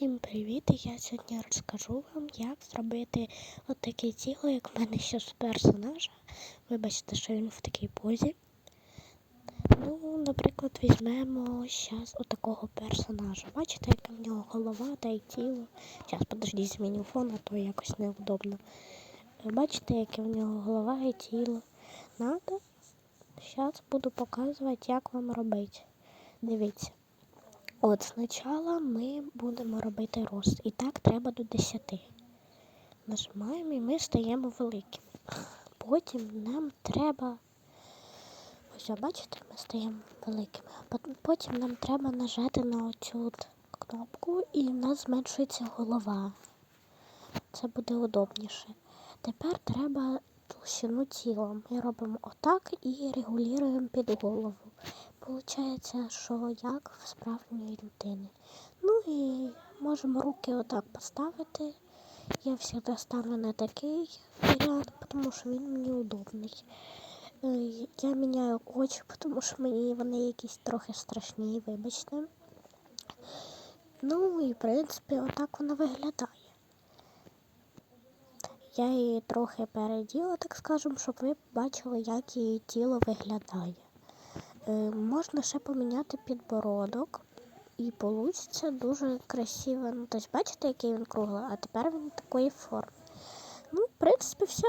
Всім привіт! Я сьогодні розкажу вам, як зробити отаке тіло, як в мене з персонажа. Вибачте, що він в такій позі. Ну, наприклад, візьмемо зараз отакого персонажа. Бачите, яка в нього голова та й тіло. Зараз, подожди, зміню фон, а то якось неудобно. Бачите, яке в нього голова і тіло. Надо. Зараз буду показувати, як вам робити. Дивіться. От спочатку ми будемо робити рост. І так треба до 10. Нажимаємо і ми стаємо великими. Потім нам треба. Ось, бачите, ми стаємо великими. Потім нам треба нажати на оцю кнопку і в нас зменшується голова. Це буде удобніше. Тепер треба толщину тіла. Ми робимо отак і регулюємо під голову. Получається, що як в справжньої людини. Ну і можемо руки отак поставити. Я завжди ставлю на такий варіант, тому що він мені удобний. Е, Я міняю очі, тому що мені вони якісь трохи страшні, вибачте. Ну і в принципі отак воно виглядає. Я її трохи переділа, так скажемо, щоб ви бачили, як її тіло виглядає. Е, можна ще поміняти підбородок, і вийде дуже красиво. Ну, тобто, бачите, який він круглий, а тепер він такої форми. Ну, в принципі, все.